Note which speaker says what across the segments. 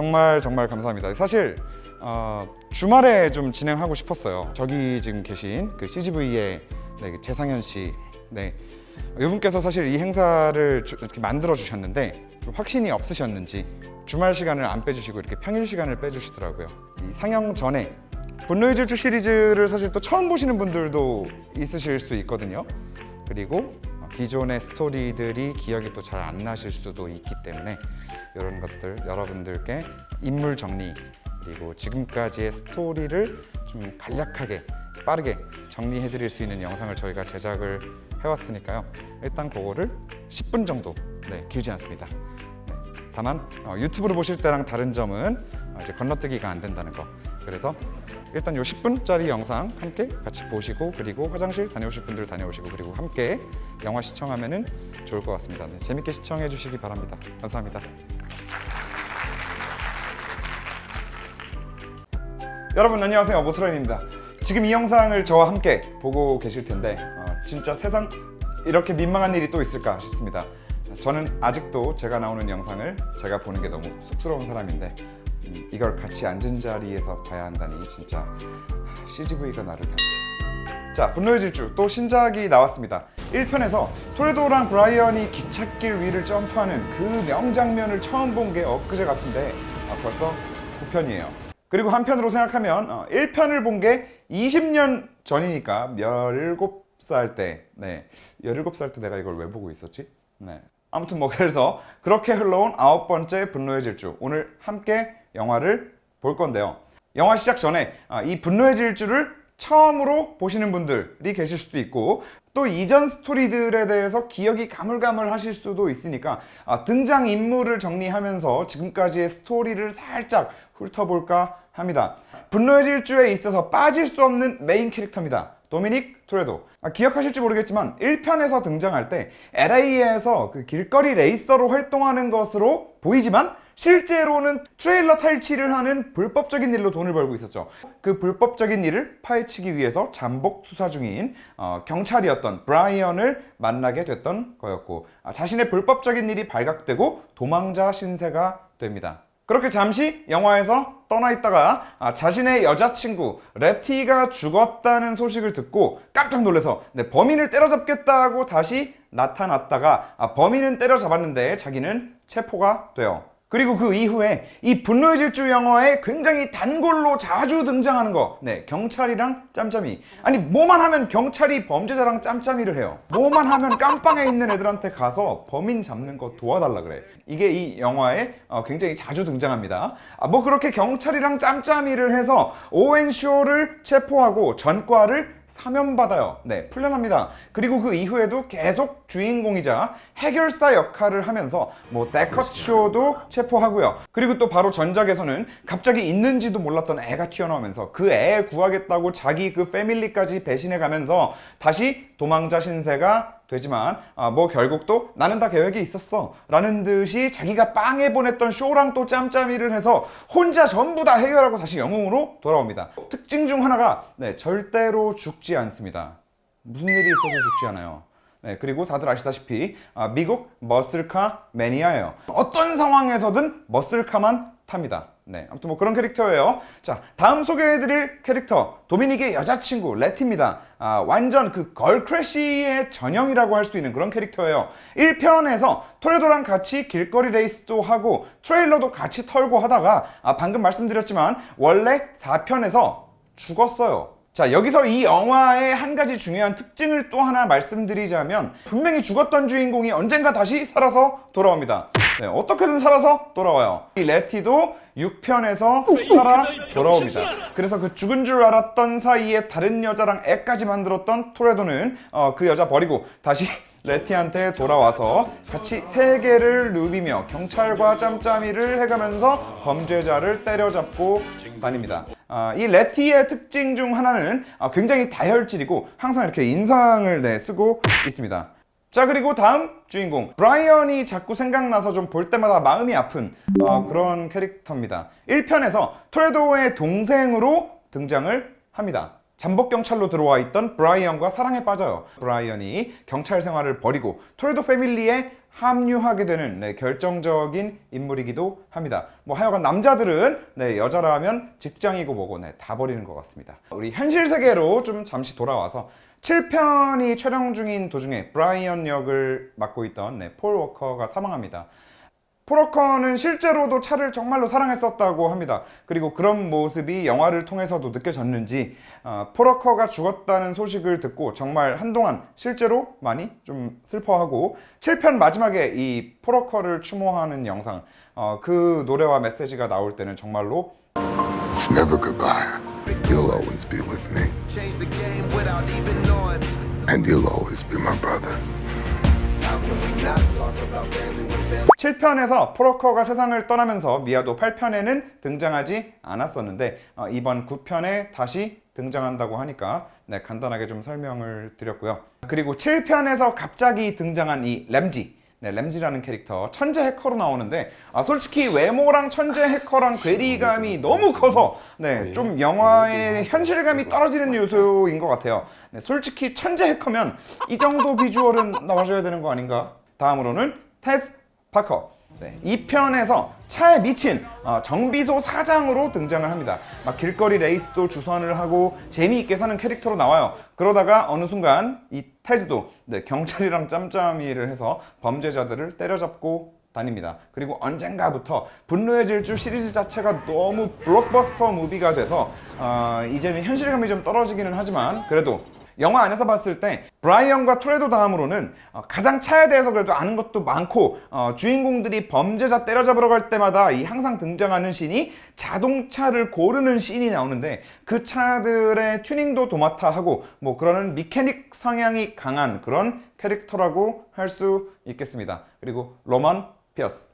Speaker 1: 정말 정말 감사합니다. 사실 어, 주말에 좀 진행하고 싶었어요. 저기 지금 계신 그 CGV의 네, 그 재상현 씨, 네 이분께서 사실 이 행사를 주- 이렇게 만들어 주셨는데 좀 확신이 없으셨는지 주말 시간을 안 빼주시고 이렇게 평일 시간을 빼주시더라고요. 이 상영 전에 분노의 질주 시리즈를 사실 또 처음 보시는 분들도 있으실 수 있거든요. 그리고 기존의 스토리들이 기억이 또 잘 안 나실 수도 있기 때문에 이런 것들 여러분들께 인물 정리 그리고 지금까지의 스토리를 좀 간략하게 빠르게 정리해 드릴 수 있는 영상을 저희가 제작을 해왔으니까요. 일단 그거를 10분 정도 네, 길지 않습니다. 네, 다만 어, 유튜브로 보실 때랑 다른 점은 어, 이제 건너뛰기가 안 된다는 거. 그래서 일단 요 10분짜리 영상 함께 같이 보시고 그리고 화장실 다녀오실 분들 다녀오시고 그리고 함께 영화 시청하면은 좋을 것 같습니다. 네, 재밌게 시청해 주시기 바랍니다. 감사합니다. 여러분 안녕하세요 모트런입니다. 지금 이 영상을 저와 함께 보고 계실 텐데 어, 진짜 세상 이렇게 민망한 일이 또 있을까 싶습니다. 저는 아직도 제가 나오는 영상을 제가 보는 게 너무 쑥스러운 사람인데 음, 이걸 같이 앉은 자리에서 봐야 한다니 진짜 CGV가 나를 닮. 자, 분노의 질주 또 신작이 나왔습니다. 1편에서 토레도랑 브라이언이 기찻길 위를 점프하는 그 명장면을 처음 본 게 엊그제 같은데 아, 벌써 9편이에요. 그리고 한편으로 생각하면 어, 1편을 본 게 20년 전이니까 17살 때, 네, 17살 때 내가 이걸 왜 보고 있었지? 네. 아무튼 뭐 그래서 그렇게 흘러온 아홉 번째 분노의 질주 오늘 함께 영화를 볼 건데요. 영화 시작 전에 아, 이 분노의 질주를 처음으로 보시는 분들이 계실 수도 있고 또 이전 스토리들에 대해서 기억이 가물가물 하실 수도 있으니까 아, 등장 인물을 정리하면서 지금까지의 스토리를 살짝 훑어볼까 합니다. 분노의 질주에 있어서 빠질 수 없는 메인 캐릭터입니다. 도미닉 토레도. 아, 기억하실지 모르겠지만 1편에서 등장할 때 LA에서 그 길거리 레이서로 활동하는 것으로 보이지만 실제로는 트레일러 탈취를 하는 불법적인 일로 돈을 벌고 있었죠. 그 불법적인 일을 파헤치기 위해서 잠복 수사 중인 어, 경찰이었던 브라이언을 만나게 됐던 거였고 아, 자신의 불법적인 일이 발각되고 도망자 신세가 됩니다. 그렇게 잠시 영화에서 떠나 있다가 아, 자신의 여자친구 레티가 죽었다는 소식을 듣고 깜짝 놀라서 네, 범인을 때려잡겠다고 다시 나타났다가 아, 범인은 때려잡았는데 자기는 체포가 돼요. 그리고 그 이후에 이 분노의 질주 영화에 굉장히 단골로 자주 등장하는 거. 네, 경찰이랑 짬짬이. 아니, 뭐만 하면 경찰이 범죄자랑 짬짬이를 해요. 뭐만 하면 깜빵에 있는 애들한테 가서 범인 잡는 거 도와달라 그래. 이게 이 영화에 어, 굉장히 자주 등장합니다. 아, 뭐 그렇게 경찰이랑 짬짬이를 해서 오웬쇼를 체포하고 전과를 사면받아요. 네, 풀려납니다. 그리고 그 이후에도 계속 주인공이자 해결사 역할을 하면서 뭐 데컷쇼도 체포하고요. 그리고 또 바로 전작에서는 갑자기 있는지도 몰랐던 애가 튀어나오면서 그 애 구하겠다고 자기 그 패밀리까지 배신해 가면서 다시 도망자 신세가 되지만 아, 뭐 결국 또 나는 다 계획이 있었어. 라는 듯이 자기가 빵에 보냈던 쇼랑 또 짬짬이를 해서 혼자 전부 다 해결하고 다시 영웅으로 돌아옵니다. 특징 중 하나가 네, 절대로 죽지 않습니다. 무슨 일이 있어도 죽지 않아요. 네, 그리고 다들 아시다시피 아, 미국 머슬카 매니아예요. 어떤 상황에서든 머슬카만 탑니다 네, 아무튼 뭐 그런 캐릭터예요. 자, 다음 소개해드릴 캐릭터 도미닉의 여자친구 레티입니다. 아, 완전 그 걸크래쉬의 전형이라고 할 수 있는 그런 캐릭터예요. 1편에서 토레도랑 같이 길거리 레이스도 하고 트레일러도 같이 털고 하다가 아, 방금 말씀드렸지만 원래 4편에서 죽었어요. 자, 여기서 이 영화의 한 가지 중요한 특징을 또 하나 말씀드리자면 분명히 죽었던 주인공이 언젠가 다시 살아서 돌아옵니다. 네, 어떻게든 살아서 돌아와요. 이 레티도 6편에서 살아 돌아옵니다. 그래서 그 죽은 줄 알았던 사이에 다른 여자랑 애까지 만들었던 토레도는 어, 그 여자 버리고 다시 레티한테 돌아와서 같이 세계를 누비며 경찰과 짬짬이를 해가면서 범죄자를 때려잡고 다닙니다. 아, 이 레티의 특징 중 하나는 아, 굉장히 다혈질이고 항상 이렇게 인상을 네, 쓰고 있습니다. 자 그리고 다음 주인공 브라이언이 자꾸 생각나서 좀 볼 때마다 마음이 아픈 어, 그런 캐릭터입니다. 1편에서 토레도의 동생으로 등장을 합니다. 잠복 경찰로 들어와 있던 브라이언과 사랑에 빠져요. 브라이언이 경찰 생활을 버리고 토레도 패밀리의 합류하게 되는 네, 결정적인 인물이기도 합니다. 뭐 하여간 남자들은 네, 여자라면 직장이고 뭐고 네, 다 버리는 것 같습니다. 우리 현실 세계로 좀 잠시 돌아와서 7편이 촬영 중인 도중에 브라이언 역을 맡고 있던 네, 폴 워커가 사망합니다. 포러커는 실제로도 차를 정말로 사랑했었다고 합니다. 그리고 그런 모습이 영화를 통해서도 느껴졌는지 어, 포러커가 죽었다는 소식을 듣고 정말 한동안 실제로 많이 좀 슬퍼하고 7편 마지막에 이 포러커를 추모하는 영상 어, 그 노래와 메시지가 나올 때는 정말로
Speaker 2: It's never goodbye. You'll always be with me.
Speaker 3: Change the game without even knowing.
Speaker 2: And you'll always be my brother.
Speaker 3: How can we not talk about family when family
Speaker 1: 7편에서 포러커가 세상을 떠나면서 미아도 8편에는 등장하지 않았었는데 어, 이번 9편에 다시 등장한다고 하니까 네, 간단하게 좀 설명을 드렸고요. 그리고 7편에서 갑자기 등장한 이 램지 네, 램지라는 캐릭터 천재 해커로 나오는데 아, 솔직히 외모랑 천재 해커랑 괴리감이 너무 커서 네, 좀 영화의 현실감이 떨어지는 요소인 것 같아요. 네, 솔직히 천재 해커면 이 정도 비주얼은 나와줘야 되는 거 아닌가? 다음으로는 테스 파커. 네, 이 편에서 차에 미친 어, 정비소 사장으로 등장을 합니다. 막 길거리 레이스도 주선을 하고 재미있게 사는 캐릭터로 나와요. 그러다가 어느 순간 이 테즈도 네, 경찰이랑 짬짬이를 해서 범죄자들을 때려잡고 다닙니다. 그리고 언젠가부터 분노의 질주 시리즈 자체가 너무 블록버스터 무비가 돼서 어, 이제는 현실감이 좀 떨어지기는 하지만 그래도 영화 안에서 봤을 때 브라이언과 토레도 다음으로는 어, 가장 차에 대해서 그래도 아는 것도 많고 어, 주인공들이 범죄자 때려잡으러 갈 때마다 이 항상 등장하는 씬이 자동차를 고르는 씬이 나오는데 그 차들의 튜닝도 도맡아 하고 뭐 그러는 미케닉 성향이 강한 그런 캐릭터라고 할 수 있겠습니다. 그리고 로만 피어스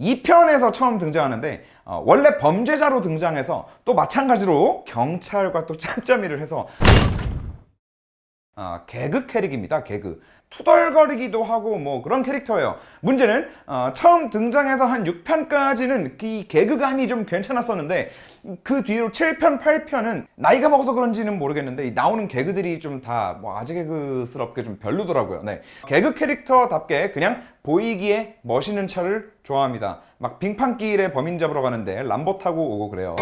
Speaker 1: 2편에서 처음 등장하는데 어, 원래 범죄자로 등장해서 또 마찬가지로 경찰과 또 짬짬이를 해서 아, 개그 캐릭입니다. 개그. 투덜거리기도 하고 뭐 그런 캐릭터예요. 문제는 어, 처음 등장해서 한 6편까지는 이 개그감이 좀 괜찮았었는데 그 뒤로 7편, 8편은 나이가 먹어서 그런지는 모르겠는데 이 나오는 개그들이 좀 다 뭐 아재 개그스럽게 좀 별로더라고요. 네. 개그 캐릭터답게 그냥 보이기에 멋있는 차를 좋아합니다. 막 빙판길에 범인 잡으러 가는데 람보 타고 오고 그래요.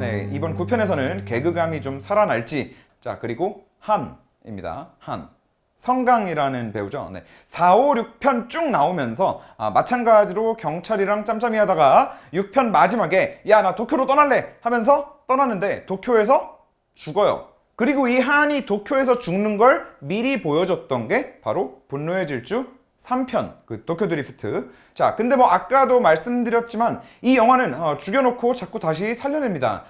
Speaker 1: 네, 이번 9편에서는 개그감이 좀 살아날지. 자, 그리고 한 입니다. 한. 성강이라는 배우죠. 네. 4, 5, 6편 쭉 나오면서 아, 마찬가지로 경찰이랑 짬짬이 하다가 6편 마지막에 야 나 도쿄로 떠날래 하면서 떠나는데 도쿄에서 죽어요. 그리고 이 한이 도쿄에서 죽는 걸 미리 보여줬던 게 바로 분노의 질주 3편 그 도쿄 드리프트 자 근데 뭐 아까도 말씀드렸지만 이 영화는 어, 죽여놓고 자꾸 다시 살려냅니다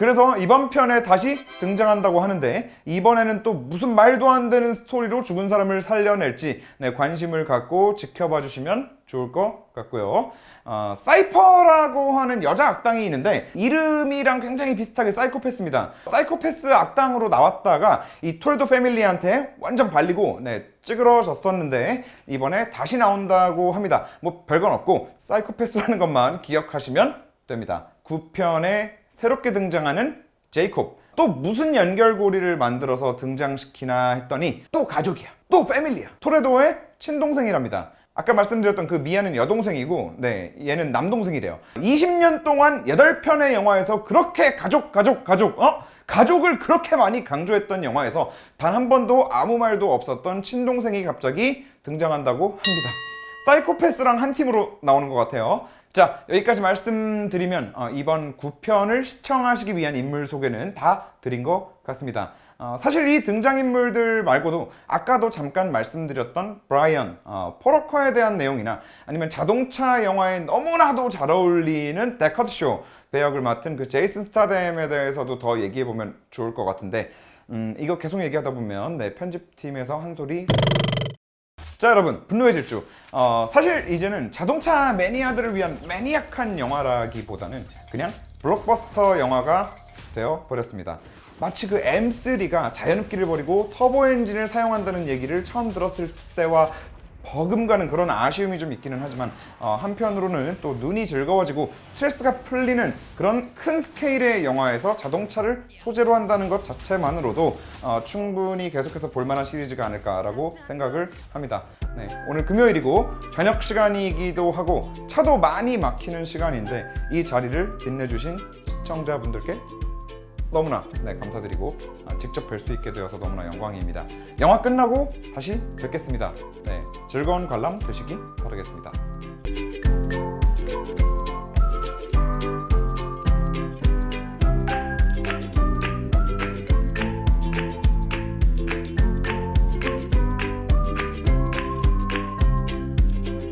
Speaker 1: 그래서 이번 편에 다시 등장한다고 하는데 이번에는 또 무슨 말도 안 되는 스토리로 죽은 사람을 살려낼지 네, 관심을 갖고 지켜봐 주시면 좋을 것 같고요. 어, 사이퍼라고 하는 여자 악당이 있는데 이름이랑 굉장히 비슷하게 사이코패스입니다. 사이코패스 악당으로 나왔다가 이 톨도 패밀리한테 완전 발리고 네, 찌그러졌었는데 이번에 다시 나온다고 합니다. 뭐 별건 없고 사이코패스라는 것만 기억하시면 됩니다. 9편에 새롭게 등장하는 제이콥. 또 무슨 연결고리를 만들어서 등장시키나 했더니 또 가족이야. 또 패밀리야. 토레도의 친동생이랍니다. 아까 말씀드렸던 그 미아는 여동생이고, 네, 얘는 남동생이래요. 20년 동안 8편의 영화에서 그렇게 가족, 가족, 가족, 어? 가족을 그렇게 많이 강조했던 영화에서 단 한 번도 아무 말도 없었던 친동생이 갑자기 등장한다고 합니다. 사이코패스랑 한 팀으로 나오는 것 같아요. 자, 여기까지 말씀드리면 어, 이번 9편을 시청하시기 위한 인물 소개는 다 드린 것 같습니다. 어, 사실 이 등장인물들 말고도 아까도 잠깐 말씀드렸던 브라이언, 어, 포러커에 대한 내용이나 아니면 자동차 영화에 너무나도 잘 어울리는 데커드쇼 배역을 맡은 그 제이슨 스타뎀에 대해서도 더 얘기해보면 좋을 것 같은데 음, 이거 계속 얘기하다 보면 네, 편집팀에서 한 소리 자 여러분 분노의 질주. 어, 사실 이제는 자동차 매니아들을 위한 매니악한 영화라기보다는 그냥 블록버스터 영화가 되어 버렸습니다. 마치 그 M3가 자연흡기를 버리고 터보 엔진을 사용한다는 얘기를 처음 들었을 때와 버금가는 그런 아쉬움이 좀 있기는 하지만 어, 한편으로는 또 눈이 즐거워지고 스트레스가 풀리는 그런 큰 스케일의 영화에서 자동차를 소재로 한다는 것 자체만으로도 어, 충분히 계속해서 볼만한 시리즈가 아닐까라고 생각을 합니다. 네, 오늘 금요일이고 저녁 시간이기도 하고 차도 많이 막히는 시간인데 이 자리를 빛내주신 시청자분들께 너무나 네, 감사드리고 아, 직접 뵐 수 있게 되어서 너무나 영광입니다. 영화 끝나고 다시 뵙겠습니다. 네, 즐거운 관람 되시기 바라겠습니다.